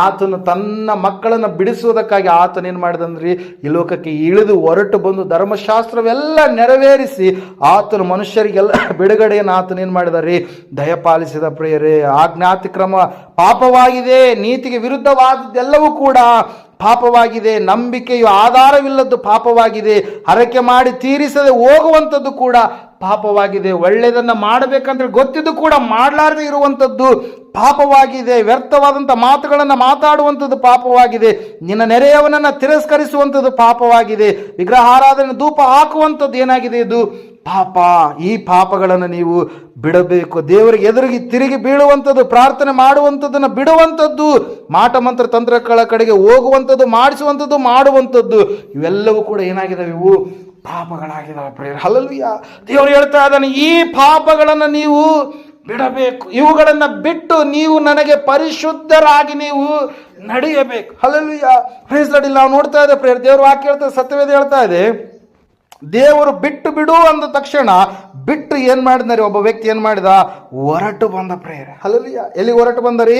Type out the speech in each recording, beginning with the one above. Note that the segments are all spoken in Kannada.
ಆತನು ತನ್ನ ಮಕ್ಕಳನ್ನು ಬಿಡಿಸುವುದಕ್ಕಾಗಿ ಆತನೇನು ಮಾಡಿದಂದ್ರಿ? ಈ ಲೋಕಕ್ಕೆ ಇಳಿದು ಹೊರಟು ಬಂದು ಧರ್ಮಶಾಸ್ತ್ರವೆಲ್ಲ ನೆರವೇರಿಸಿ ಆತನು ಮನುಷ್ಯರಿಗೆಲ್ಲ ಬಿಡುಗಡೆಯನ್ನು ಆತನ ಏನು ಮಾಡಿದಾರೆ? ದಯಪಾಲಿಸಿದ ಪ್ರಿಯರೇ, ಆಜ್ಞಾತಿಕ್ರಮ ಪಾಪವಾಗಿದೆ, ನೀತಿಗೆ ವಿರುದ್ಧವಾದದ್ದೆಲ್ಲವೂ ಕೂಡ ಪಾಪವಾಗಿದೆ, ನಂಬಿಕೆಯು ಆಧಾರವಿಲ್ಲದ್ದು ಪಾಪವಾಗಿದೆ, ಹರಕೆ ಮಾಡಿ ತೀರಿಸದೆ ಹೋಗುವಂಥದ್ದು ಕೂಡ ಪಾಪವಾಗಿದೆ, ಒಳ್ಳೆಯದನ್ನು ಮಾಡಬೇಕಂದ್ರೆ ಗೊತ್ತಿದ್ದು ಕೂಡ ಮಾಡಲಾರದೆ ಇರುವಂಥದ್ದು ಪಾಪವಾಗಿದೆ, ವ್ಯರ್ಥವಾದಂಥ ಮಾತುಗಳನ್ನು ಮಾತಾಡುವಂಥದ್ದು ಪಾಪವಾಗಿದೆ, ನಿನ್ನ ನೆರೆಯವನನ್ನು ತಿರಸ್ಕರಿಸುವಂಥದ್ದು ಪಾಪವಾಗಿದೆ, ವಿಗ್ರಹಾರಾಧನೆ ಧೂಪ ಹಾಕುವಂಥದ್ದು ಏನಾಗಿದೆ ಇದು? ಪಾಪ. ಈ ಪಾಪಗಳನ್ನು ನೀವು ಬಿಡಬೇಕು. ದೇವರಿಗೆ ಎದುರಿಗೆ ತಿರುಗಿ ಬೀಳುವಂಥದ್ದು, ಪ್ರಾರ್ಥನೆ ಮಾಡುವಂಥದ್ದನ್ನು ಬಿಡುವಂಥದ್ದು, ಮಾಟ ಮಂತ್ರ ತಂತ್ರಗಳ ಕಡೆಗೆ ಹೋಗುವಂಥದ್ದು, ಮಾಡಿಸುವಂಥದ್ದು, ಮಾಡುವಂಥದ್ದು, ಇವೆಲ್ಲವೂ ಕೂಡ ಏನಾಗಿದೆ ಇವು? ಪಾಪಗಳಾಗಿದ್ದಾವೆ ಪ್ರೇರ ಹಲಲ್ವಿಯ ದೇವರು ಹೇಳ್ತಾ ಇದ್ದಾನೆ, ಈ ಪಾಪಗಳನ್ನು ನೀವು ಬಿಡಬೇಕು. ಇವುಗಳನ್ನು ಬಿಟ್ಟು ನೀವು ನನಗೆ ಪರಿಶುದ್ಧರಾಗಿ ನೀವು ನಡೆಯಬೇಕು. ಹಲಲ್ವಿಯ ಪ್ರೇಸ್ ನಡಿಲ್ಲ ನಾವು ನೋಡ್ತಾ ಇದ್ದೆ ಪ್ರೇರ್ ದೇವರು ವಾಕ್ಯ ಹೇಳ್ತಾ ಸತ್ಯವೇದ ಹೇಳ್ತಾ ಇದೆ, ದೇವರು ಬಿಟ್ಟು ಬಿಡು ಅಂದ ತಕ್ಷಣ ಬಿಟ್ಟು ಏನು ಮಾಡಿದ್ರಿ ಒಬ್ಬ ವ್ಯಕ್ತಿ ಏನು ಮಾಡಿದ? ಹೊರಟು ಬಂದ ಪ್ರೇಯರ್ ಹಲಲಿಯ ಎಲ್ಲಿ ಹೊರಟು ಬಂದರಿ?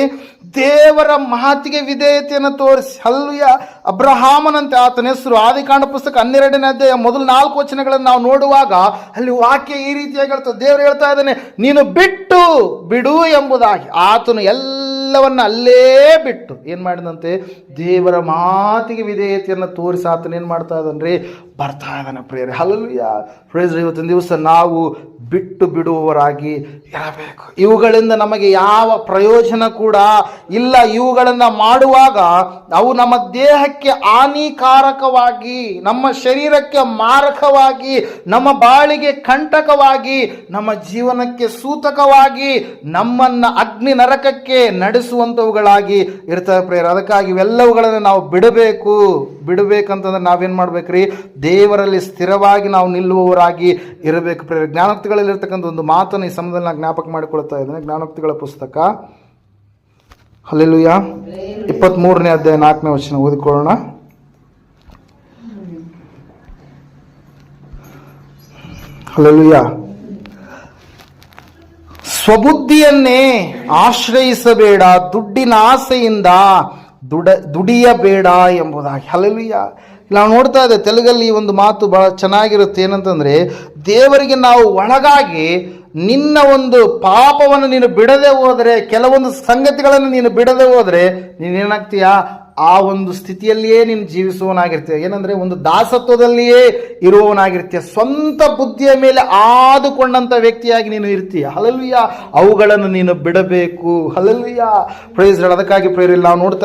ದೇವರ ಮಾತಿಗೆ ವಿಧೇಯತೆಯನ್ನು ತೋರಿಸಿ. ಹಲ್ಲುಯ ಅಬ್ರಹಾಮನಂತೆ ಆತನ ಹೆಸರು ಆದಿಕಾಂಡ ಪುಸ್ತಕ ಹನ್ನೆರಡನೇ ಅಧ್ಯಾಯ ಮೊದಲು ನಾಲ್ಕು ವಚನಗಳನ್ನು ನಾವು ನೋಡುವಾಗ ಅಲ್ಲಿ ವಾಕ್ಯ ಈ ರೀತಿಯಾಗಿ ಹೇಳ್ತದೆ. ದೇವರು ಹೇಳ್ತಾ ಇದ್ದಾನೆ ನೀನು ಬಿಟ್ಟು ಬಿಡು ಎಂಬುದಾಗಿ. ಆತನು ಎಲ್ಲವನ್ನ ಅಲ್ಲೇ ಬಿಟ್ಟು ಏನ್ ಮಾಡಿದಂತೆ ದೇವರ ಮಾತಿಗೆ ವಿಧೇಯತೆಯನ್ನು ತೋರಿಸಿ ಆತನ ಏನ್ ಮಾಡ್ತಾ ಇದ್ದಾನೆ ಬರ್ತಾ ಇದ್ದಾನೆ ಪ್ರೇರೆ ಹಲಲ್ವಿಯ ಪ್ರೇಜ್ ಇವತ್ತಿನ ದಿವಸ ನಾವು ಬಿಟ್ಟು ಬಿಡುವವರಾಗಿ ಇರಬೇಕು. ಇವುಗಳಿಂದ ನಮಗೆ ಯಾವ ಪ್ರಯೋಜನ ಕೂಡ ಇಲ್ಲ. ಇವುಗಳನ್ನು ಮಾಡುವಾಗ ಅವು ನಮ್ಮ ದೇಹಕ್ಕೆ ಹಾನಿಕಾರಕವಾಗಿ, ನಮ್ಮ ಶರೀರಕ್ಕೆ ಮಾರಕವಾಗಿ, ನಮ್ಮ ಬಾಳಿಗೆ ಕಂಟಕವಾಗಿ, ನಮ್ಮ ಜೀವನಕ್ಕೆ ಸೂತಕವಾಗಿ, ನಮ್ಮನ್ನ ಅಗ್ನಿ ನರಕಕ್ಕೆ ನಡೆಸುವಂಥವುಗಳಾಗಿ ಇರ್ತವೆ ಪ್ರೇರ ಅದಕ್ಕಾಗಿ ಇವೆಲ್ಲವುಗಳನ್ನು ನಾವು ಬಿಡಬೇಕು. ಬಿಡಬೇಕಂತಂದ್ರೆ ನಾವೇನು ಮಾಡ್ಬೇಕ್ರಿ? ದೇವರಲ್ಲಿ ಸ್ಥಿರವಾಗಿ ನಾವು ನಿಲ್ಲುವವರಾಗಿ ಇರಬೇಕು ಪ್ರೇರ ಜ್ಞಾನೋಕ್ತಿಗಳಲ್ಲಿರ್ತಕ್ಕಂಥ ಒಂದು ಮಾತನ್ನು ಈ ಸಮಯದಲ್ಲಿ ನಾನು ಜ್ಞಾಪಕ ಮಾಡಿಕೊಳ್ತಾ ಇದ್ದೇನೆ. ಜ್ಞಾನೋಕ್ತಿಗಳ ಪುಸ್ತಕ. ಹಲ್ಲೆಲುಯ್ಯ ಇಪ್ಪತ್ತ್ಮೂರನೇ ಅಧ್ಯಾಯ ನಾಲ್ಕನೇ ವಚನ ಓದಿಕೊಳ್ಳೋಣ. ಹಲ್ಲೆಲುಯ್ಯ ಸ್ವಬುದ್ಧಿಯನ್ನೇ ಆಶ್ರಯಿಸಬೇಡ, ದುಡ್ಡಿನ ಆಸೆಯಿಂದ ದುಡ, ದುಡಿಯಬೇಡ ಎಂಬುದಾಗಿ. ಹಲಲಿಯ ನಾವು ನೋಡ್ತಾ ಇದ್ದೆ, ತೆಲುಗಲ್ಲಿ ಒಂದು ಮಾತು ಬಹಳ ಚೆನ್ನಾಗಿರುತ್ತೆ, ಏನಂತಂದ್ರೆ, ದೇವರಿಗೆ ನಾವು ಒಳಗಾಗಿ ನಿನ್ನ ಒಂದು ಪಾಪವನ್ನು ನೀನು ಬಿಡದೆ ಹೋದರೆ, ಕೆಲವೊಂದು ಸಂಗತಿಗಳನ್ನು ನೀನು ಬಿಡದೆ ಹೋದರೆ, ನೀನೇನಾಗ್ತೀಯಾ? ಆ ಒಂದು ಸ್ಥಿತಿಯಲ್ಲಿಯೇ ನೀನು ಜೀವಿಸುವವನಾಗಿರ್ತೀಯ. ಏನಂದ್ರೆ ಒಂದು ದಾಸತ್ವದಲ್ಲಿಯೇ ಇರುವವನಾಗಿರ್ತೀಯ. ಸ್ವಂತ ಬುದ್ಧಿಯ ಮೇಲೆ ಆದುಕೊಂಡಂತ ವ್ಯಕ್ತಿಯಾಗಿ ನೀನು ಇರ್ತೀಯ. ಹಲಲ್ವಿಯ ಅವುಗಳನ್ನು ನೀನು ಬಿಡಬೇಕು. ಹಲಲ್ವಿಯ ಪ್ರೈಸ್ ಅದಕ್ಕಾಗಿ ಪ್ರೇರಿಲ್ಲ ನಾವು ನೋಡ್ತಾ